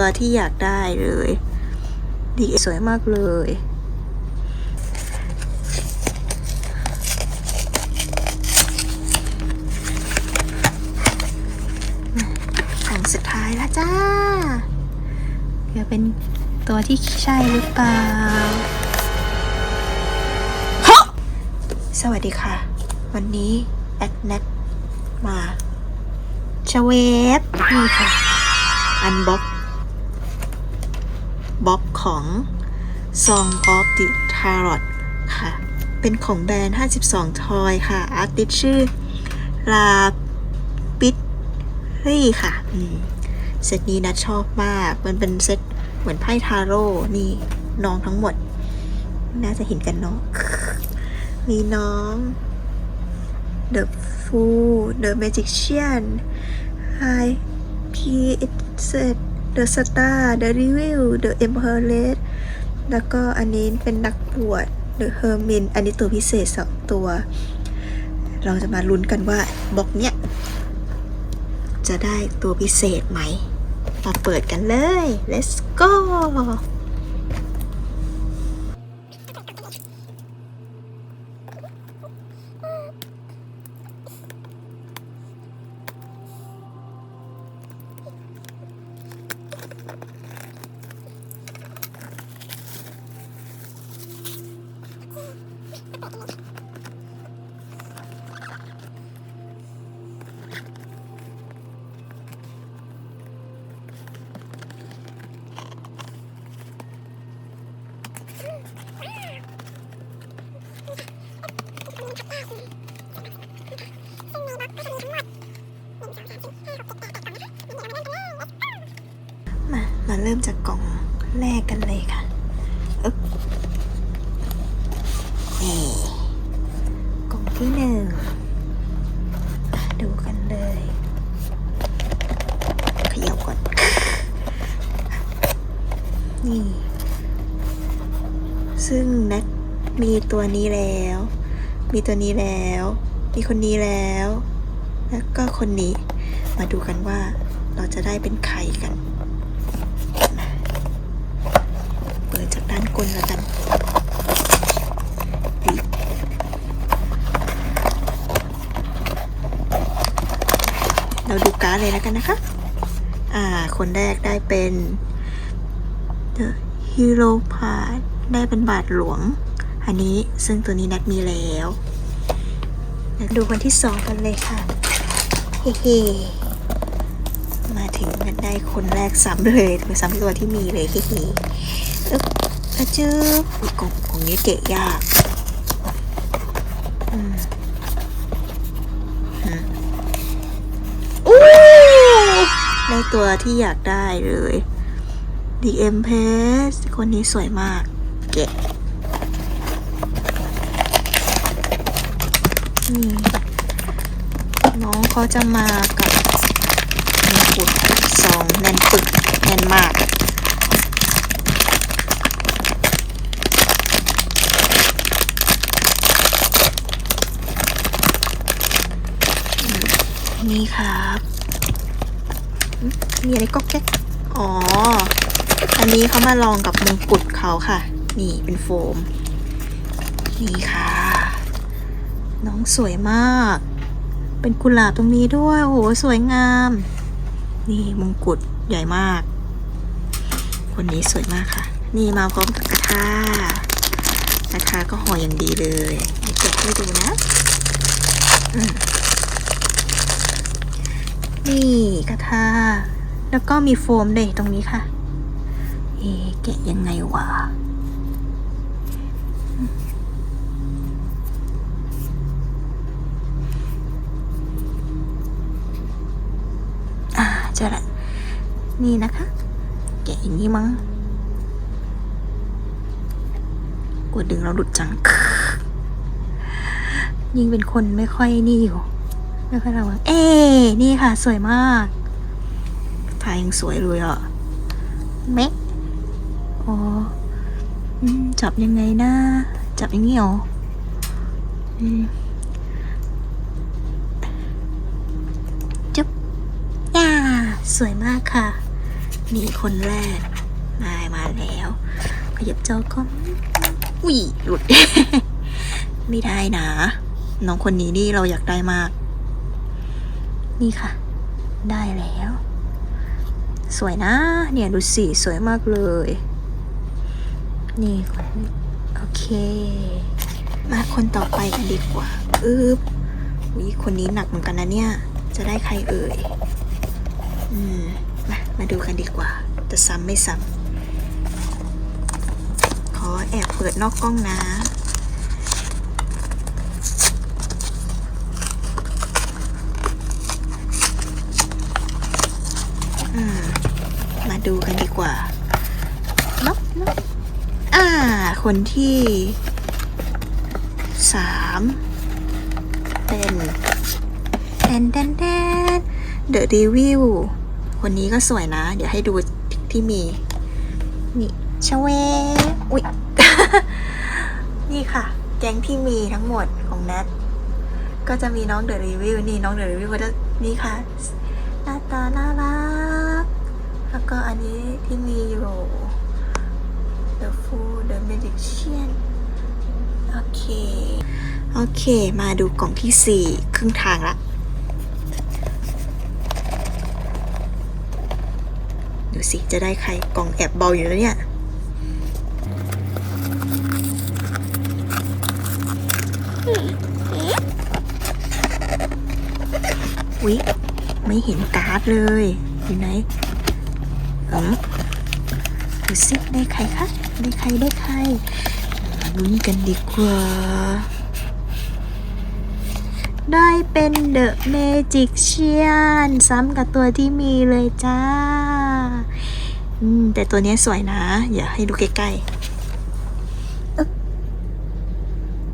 ตัวที่อยากได้เลย ดีสวยมากเลย ของสุดท้ายแล้วจ้าเดี๋ยวเป็นตัวที่ใช่หรือเปล่า สวัสดีค่ะ วันนี้ แอดแนทมาชเวฟนี่ค่ะ อันบ็อก บ็อกของ Song of the Tarot ค่ะ เป็นของแบรนด์ 52 ทอยค่ะ อาร์ติสชื่อลาปิดรี่ค่ะเซตนี้นะชอบมาก มันเป็นเซตเหมือนไพ่ทาโร่ นี่น้องทั้งหมด น่าจะเห็นกันเนาะ มีน้อง The Fool The Magician Hi P It's The Star The Devil The Emperor แล้วก็อันนี้เป็นนักบวช The Hermit อันนี้ตัวพิเศษสองตัว เราจะมาลุ้นกันว่าบล็อกเนี้ย จะได้ตัวพิเศษไหม มาเปิดกันเลย let's go แรกกันเลยค่ะอึ๊บนี่กล่องที่หนึ่งดูกันเลยเขยับก่อน นี่ ซึ่งแนทมีตัวนี้แล้ว มีตัวนี้แล้ว มีคนนี้แล้ว แล้วก็คนนี้ มาดูกันว่าเราจะได้เป็นใครกัน เปิดจากด้านก้นแล้วกันปิด เลยแล้วกันนะคะ อ่า คนแรกได้เป็น The Hero p a r ได้เป็นบาทหลวง อันนี้ซึ่งตัวนี้นัดมีแล้ว ดูคนที่สองกันเลยค่ะ เฮ้มาถึงกันได้คนแรกซ้ำเลยถือซ้ำตัวที่มีเลยเฮ้เอ๊บอะจืบอุ๊ยกล่องกล่องนี้เกะยาก อืมอู้ได้ ตัวที่อยากได้เลย The Empress คนนี้สวยมาก เกะนี่น้องเขาจะมากับมงกุฎสองแน่นปึกแน่นมากนี่ครับ มีอะไรก็แก๊กอ๋อ อันนี้เขามาลองกับมงกุฎเขาค่ะ นี่เป็นโฟม นี่ค่ะ น้องสวยมาก เป็นกุหลาบตรงนี้ด้วยโอ้โหสวยงาม นี่มงกุฎใหญ่มาก คนนี้สวยมากค่ะ นี่มาพร้อมกับกระทากระทาก็ห่ออย่างดีเลยเดี๋ยวเก็บให้ดูนะ อืม นี่กระทา แล้วก็มีโฟมด้วยตรงนี้ค่ะ เอ๊ะแกะยังไงวะอ่าเจอละนี่นะคะ แกะอย่างนี้มั้งกดดึงเราหลุดจัง ยิ่งเป็นคนไม่ค่อยนี่อยู่ ไม่ค่อยระวังเอ๊นี่ค่ะ สวยมากทายยังสวยเลยอะเม็กอ๋อจับยังไงนะ จับอย่างนี้เหรอจุ๊บย่าสวยมากค่ะ นี่คนแรก มามาแล้วขยับจอก็อุ้ยหลุด ไม่ได้นะ น้องคนนี้นี่เราอยากได้มาก นี่ค่ะ ได้แล้ว สวยนะ เนี่ยดูสีสวยมากเลย นี่คนโอเค มาคนต่อไปกันดีกว่า อึ๊บวิคนนี้หนักเหมือนกันนะเนี่ย จะได้ใครเอ่ย อืม มา มาดูกันดีกว่า จะซ้ำไม่ซ้ำขอแอบเปิดนอกกล้องนะ อืม มา ดูกันดีกว่าเนกนกอ่า คนที่สามเป็นแดนแดนแดนเดอะรีวิวคนนี้ก็สวยนะ เดี๋ยวให้ดูที่มี นี่ชเวอุ๊ย นี่ค่ะ แก๊งที่มีทั้งหมดของแนทก็จะมีน้องเดอะรีวิวนี่น้องเดอะรีวิวก็จะนี่ค่ะหน้าตาน่ารัก แล้วก็อันนี้ที่มีอยู่ The Fool The Magician โอเค โอเค มาดูกล่องที่สี่ครึ่งทางละ ดูสิ จะได้ใครกล่องแอบเบาอยู่แล้วเนี่ยวิไม่เห็นการ์ดเลยอยู่ไหน ออดูสิได้ใครคะได้ใครได้ใครมาลุ้นกันดีกว่า ได้เป็นเดอะเมจิกเชียนซ้ำกับตัวที่มีเลยจ้า อืม แต่ตัวนี้สวยนะ อย่าให้ดูใกล้ๆ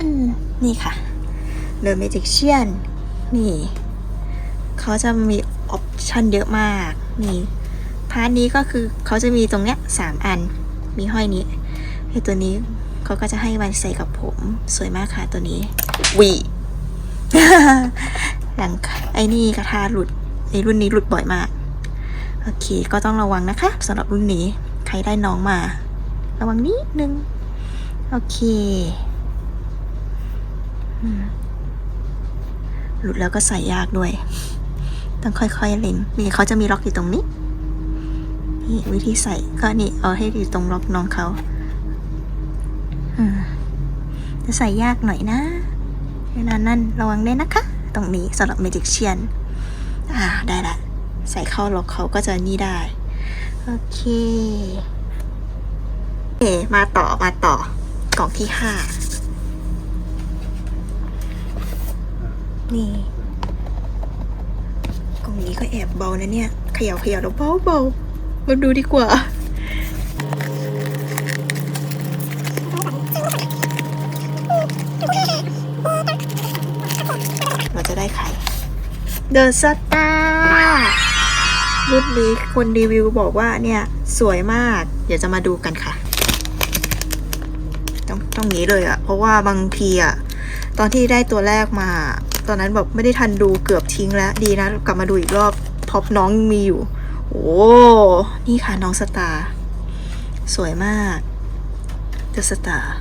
อืม นี่ค่ะเดอะเมจิกเชียนนี่ เขาจะมีออปชันเยอะมาก นี่ ร์ทนี้ก็คือเขาจะมีตรงเนี้ยสามอัน มีห้อยนี้ไอตัวนี้เขาก็จะให้มันใส่กับผม สวยมากค่ะตัวนี้วีหลังไอ้นี่กระทาหลุดในรุ่นนี้หลุดบ่อยมาก โอเค ก็ต้องระวังนะคะสำหรับรุ่นนี้ ใครได้น้องมา ระวังนิดนึง โอเคหลุดแล้วก็ใส่ยากด้วย ต้องค่อยๆเล็งนี่เขาจะมีล็อกอยู่ตรงนี้ นี่วิธีใส่ก็นี่เอาให้อยู่ตรงล็อกน้องเขาจะใส่ยากหน่อยนะ เวลานั่นระวังด้วยนะคะ ตรงนี้สำหรับเมจิกเชียนอ่าได้ละ ใส่เข้าล็อกเขาก็จะนี่ได้ โอเคโอเคมาต่อมาต่อกล่องที่ห้านี่กล่องนี้ก็แอบเบานะเนี่ย เขย่าเขย่าแล้วเบาเบา มาดูดีกว่าเราจะได้ใครเดอะสตาร์รุ่นนี้คนรีวิวบอกว่าเนี่ย สวยมาก เดี๋ยวจะมาดูกันค่ะ ต้องต้องนี้เลยอะเพราะว่าบางทีอะตอนที่ได้ตัวแรกมา ตอนนั้นแบบไม่ได้ทันดูเกือบทิ้งแล้ว ดีนะ กลับมาดูอีกรอบพบน้องมีอยู่ โอ้นี่ค่ะน้องสตาร์สวยมากเดอะสตาร์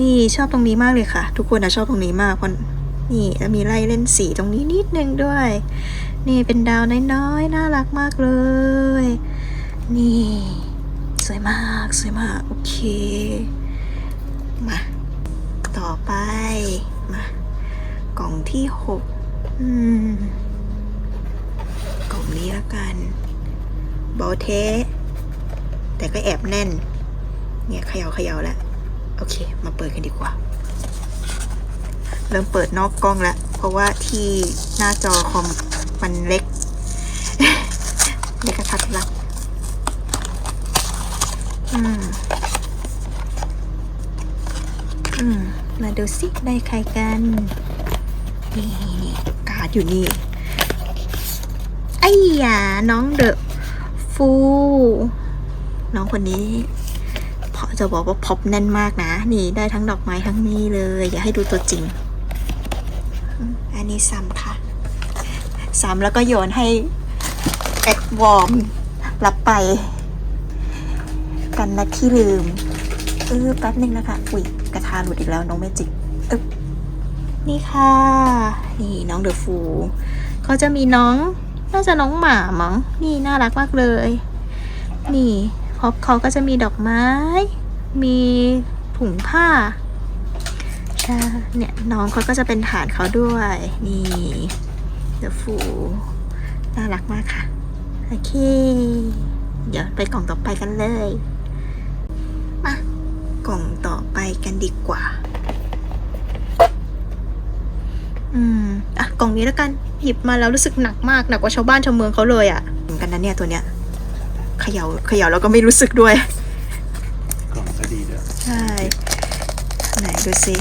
นี่ชอบตรงนี้มากเลยค่ะ ทุกคนนะชอบตรงนี้มากเพราะนี่แล้วมีไล่เล่นสีตรงนี้นิดนึงด้วย นี่เป็นดาวน้อยๆน่ารักมากเลย นี่ สวยมากสวยมาก โอเค มา ต่อไปมากล่องที่หกอืมกล่องนี้ล้วกัน เบาเทแต่ก็แอบแน่น เนี่ยเขย่าเขย่าแล้ว โอเค มาเปิดกันดีกว่า เริ่มเปิดนอกกล้องแล้ว เพราะว่าที่หน้าจอคอมมันเล็ก เล็กกระทัดรัดอืม อืม มาดูสิได้ใครกัน นี่นี่การ์ดอยู่นี่ไอ้ยาน้องเดอะ ฟูน้องคนนี้พอจะบอกว่าพบแน่นมากนะ นี่ได้ทั้งดอกไม้ทั้งนี้เลย อย่าให้ดูตัวจริง อันนี้ซ้ำค่ะซ้ำแล้วก็โยนให้แอดวอร์มรับไป กันนะที่ลืมเออแป๊บนึงนะคะ อุ๊ยกระทาหลุดอีกแล้วน้องเมจิกอึ๊บนี่ค่ะ นี่น้องเดอะฟูเขาจะมีน้อง น่าจะน้องหมามั้งนี่น่ารักมากเลย นี่พบเขาก็จะมีดอกไม้ มีถุงผ้าใช่เนี่ยน้องเขาก็จะเป็นฐานเขาด้วย นี่เดอะฟูน่ารักมากค่ะ โอเค เดี๋ยวไปกล่องต่อไปกันเลย มากล่องต่อไปกันดีกว่า อืม อะ กล่องนี้แล้วกัน หยิบมาแล้วรู้สึกหนักมาก หนักกว่าชาวบ้านชาวเมืองเขาเลยอะ่ะเหมือนกันนะเนี่ยตัวเนี้ยเขยา่าเขย่าแล้วก็ไม่รู้สึกด้วย กล่องก็ดีด้วยใช่ ไหนดูซิ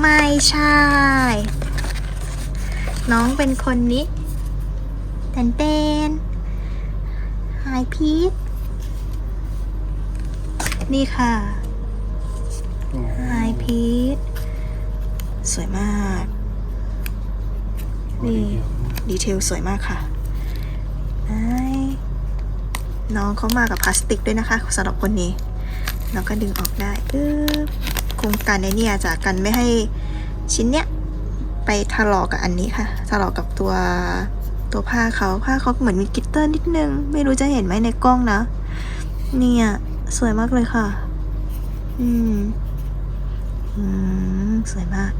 ไม่ใช่ น้องเป็นคนนี้แตนเตนไฮพีท นี่ค่ะโอ้ไฮพีทสวยมาก นี่ดีเทลสวยมากค่ะไอ้น้องเขามากับพลาสติกด้วยนะคะสำหรับคนนี้เราก็ดึงออกได้ปึ๊บโครงการในเนี่ยจะกันไม่ให้ชิ้นเนี้ยไปถลอกกับอันนี้ค่ะถลอกกับตัวตัวผ้าเขาผ้าเขาเหมือนมีกลิตเตอร์นิดนึง ไม่รู้จะเห็นไหมในกล้องนะ เนี่ย สวยมากเลยค่ะ อืม อืม สวยมาก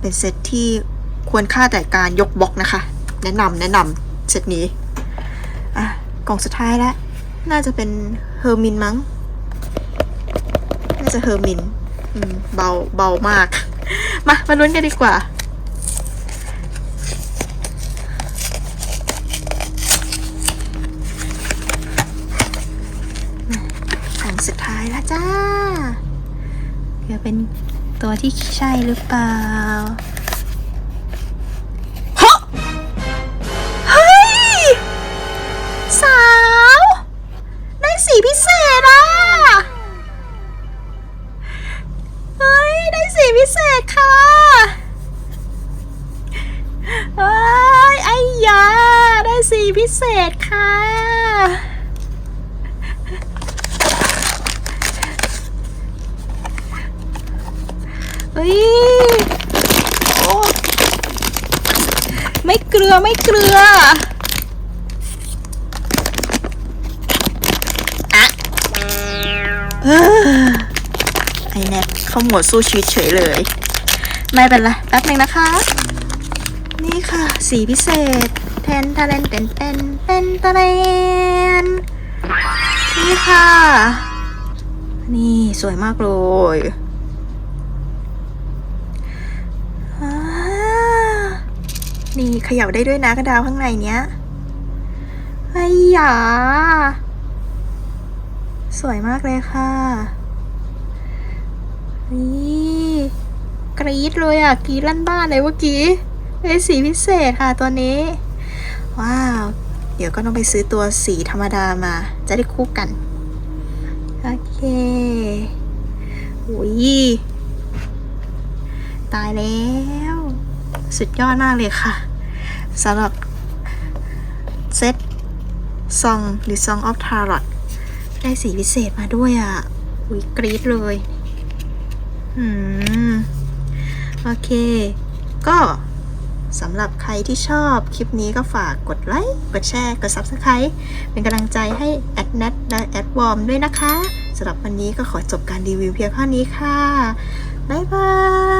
เป็นเซตที่ควรค่าแต่การยกบล็อกนะคะ แนะนำแนะนำเซตนี้ อะ กล่องสุดท้ายแล้ว น่าจะเป็นเฮอร์มินมั้ง น่าจะเฮอร์มิน อืม เบา เบามาก มา มาลุ้นกันดีกว่า เดี๋ยวเป็นตัวที่ใช่หรือเปล่าฮะเฮ้ย สาว ได้สีพิเศษอะ เฮ้ย ได้สีพิเศษค่ะ เฮ้ย ไอ้ยา ได้สีพิเศษค่ะ เฮ้ย โอ้ ไม่เกลือไม่เกลืออะเอ้อไอแนทเข้าหมวดสู้ชีวิตเฉยเลย ไม่เป็นไรแป๊บหนึ่งนะคะ นี่ค่ะ สีพิเศษแทนทะเลนเต้นเต้นเต้นตะเลนนี่ค่ะ นี่สวยมากเลย อ่า นี่เขย่าได้ด้วยนะกระดาวข้างในเนี้ยไอ้หยาสวยมากเลยค่ะนี่กรี๊ดเลยอะกรี๊ดลั่นบ้านเลยเมื่อกี้เป็นสีพิเศษค่ะตัวนี้ ว้าว เดี๋ยวก็ต้องไปซื้อตัวสีธรรมดามา จะได้คู่กัน โอเคอุ้ยตายแล้ว สุดยอดมากเลยค่ะสำหรับเซตซองหรือซองออฟทารอตได้สีพิเศษมาด้วยอะอุ้ยกรี๊ดเลยอืมโอเค ก็สำหรับใครที่ชอบคลิปนี้ก็ฝากกดไลค์ กดแชร์ กด Subscribe เป็นกำลังใจให้แอดแนทและแอดวอมด้วยนะคะสำหรับวันนี้ก็ขอจบการรีวิวเพียงเท่านี้ค่ะ บ๊ายบาย